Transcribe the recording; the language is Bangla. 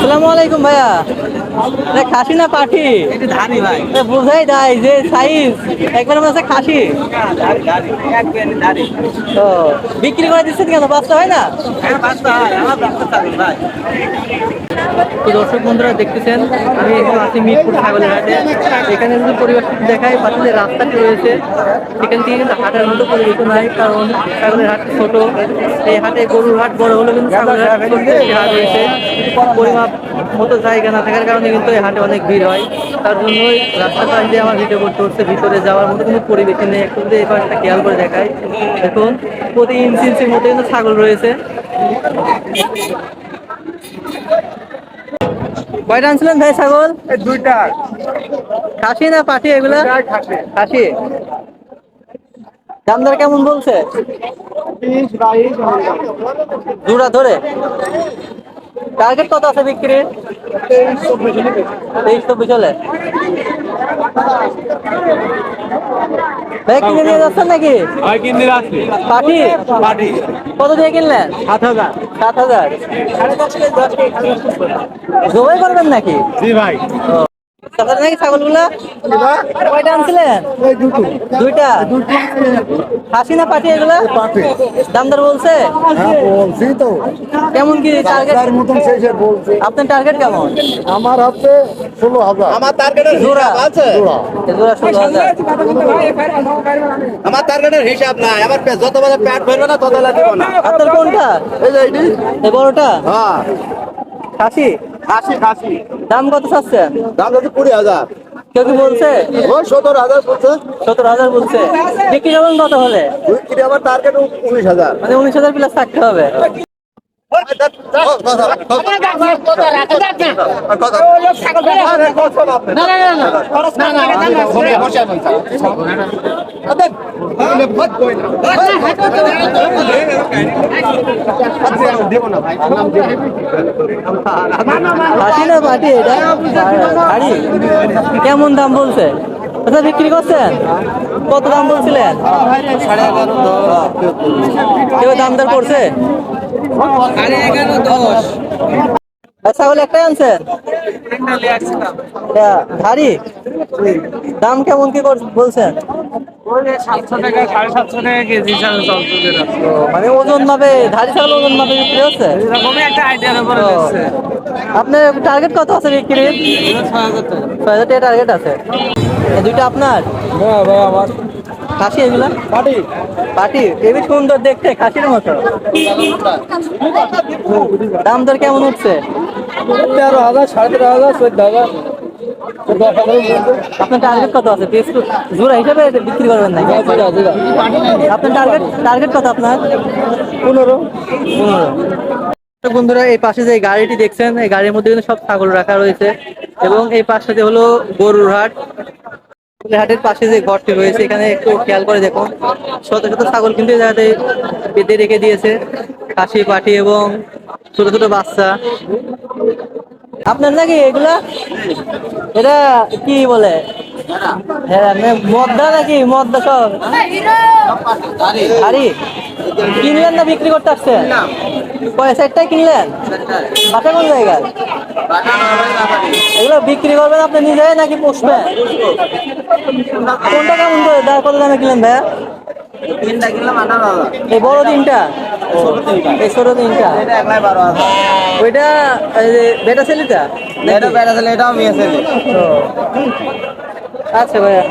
আসসালামু আলাইকুম ভাইয়া। খাসি না পাঠি এটা ধানি ভাই। এ বুঝাই দেয় যে সাইজ একবার মনে হচ্ছে খাসি। ধারি ধারি এক বেনি ধারি তো বিক্রি করে দিচ্ছেন কেন? বাচ্চা হয় না? হ্যাঁ হয়। তো দর্শক বন্ধুরা দেখতেছেন আমি এখন আছি মিরপুর ছাগলের হাটে। এখানে যদি পরিবেশটা দেখায় পাশে যে রাস্তাটি রয়েছে। সেখান থেকে কিন্তু হাটের মতো পরিবেশ নাই কারণ ছাগলের হাট ছোট। এই হাটে গরুর হাট বড় হলেও কিন্তু ছাগলের হাট হাট রয়েছে। পরিমাপ মতো জায়গা না থাকার কারণে কিন্তু এই হাটে অনেক ভিড় হয়। তার জন্যই রাস্তার পাশ দিয়ে আমার ভিডিও করতে হচ্ছে ভিতরে যাওয়ার মতো কিন্তু পরিবেশ নেই। একটু যদি এই পাশটা খেয়াল করে দেখায় দেখুন প্রতি ইঞ্চি ইঞ্চির মতো কিন্তু ছাগল রয়েছে। কয়টা আনছিলেন ভাই ছাগল? দুইটা। খাসি না পাঠি এগুলা? খাসি। খাসি। দাম দর কেমন বলছে? জোড়া ধরে। টার্গেট কত আছে বিক্রি তেইশ চব্বিশ হলে ভাই কিনে নিয়ে যাচ্ছেন নাকি? পাটি? কত দিয়ে কিনলেন? সাত হাজার। সাত হাজার। জবাই করবেন নাকি? জি ভাই। তারপরে নাকি ছাগলগুলা? কয়টা আনছিলেন? দুইটা? খাসি না পাঠি এগুলা? পাটি। দাম দর বলছে? হ্যাঁ বলছি তো। কেমন কি টার্গেট মতন শেষে বলছে। আপনার টার্গেট কেমন? আমার হাতে ষোলো হাজার। আমার টার্গেটের জোড়া। আছে? জোড়া। ষোলো হাজার। আমার টার্গেটের হিসাব নাই। আমার যত বেলা প্যাট ভরবে না তত বেলা দিব না। আপনার কোনটা? এই যে এই বড়টা? হ্যাঁ। খাসি? খাসি খাসি। দাম কত চাচ্ছেন দাম হচ্ছে কুড়ি হাজার। কেউ কি বলছে? ওই সত্তর হাজার বলছে। সত্তর হাজার বলছে। বিক্রি করবেন কত হলে? আমার টার্গেট উনিশ হাজার। মানে উনিশ হাজার প্লাস থাকতে হবে। না। কেমন দাম বলছে আচ্ছা বিক্রি করছেন কত দাম বলছিলেন কেউ দাম দর করছে একটাই আনছেন দাম কেমন কি বলছেন সাতশো টাকা সাড়ে সাতশো টাকা কেজি হিসাবে চলছে যেটা। মানে ওজন মাপে ধারি ছাগল ওজন মাপে বিক্রি হচ্ছে? এরকমই একটা আইডিয়ার উপরে ও। আপনার টার্গেট কত আছে বিক্রি ছয় হাজার টাকা। টার্গেট আছে। দুইটা আপনার? হ্যাঁ ভাই আমার। খাসি এগুলা? পাটি। পাটি হেবি সুন্দর দেখতে খাসির মতো। দাম দর কেমন উঠছে? তেরো হাজার সাড়ে তেরো হাজার চোদ্দ হাজার। আপনার টার্গেট কত আছে? পিস জোড়া হিসাবে বিক্রি করবেন নাকি? আপনার টার্গেট টার্গেট কত আপনার? পনেরো। পনেরো। বন্ধুরা এই পাশে যে গাড়িটি দেখছেন এই গাড়ির মধ্যে কিন্তু সব ছাগল রাখা রয়েছে এবং এই পাশটাতে হলো গরুর হাট। হাটের পাশে যে ঘরটি রয়েছে এখানে একটু খেয়াল করে দেখুন। শত শত ছাগল কিন্তু জায়গাতে বেঁধে রেখে দিয়েছে কাশি পাটি এবং ছোট ছোট বাচ্চা। আপনার নাকি এগুলা এটা কি বলে? হ্যাঁ মদ্দা নাকি? মদ্দা সব হারি কিনলেন না বিক্রি করতে আসছেন? কয়, সেটটাই কিনলেন? বাসা কোন জায়গায়? এগুলো বিক্রি করবেন আপনি নিজে নাকি পুষবেন? কোনটা কেমন করে? দা, কত দামে কিনলেন ভাইয়া? এই বড় তিনটা? এই ছোট তিনটা। ওইটা বেটা ছেলেটা? এটা বেড়া ছেলে এটাও মেয়ে ছেলে ও। আচ্ছা ভাইয়া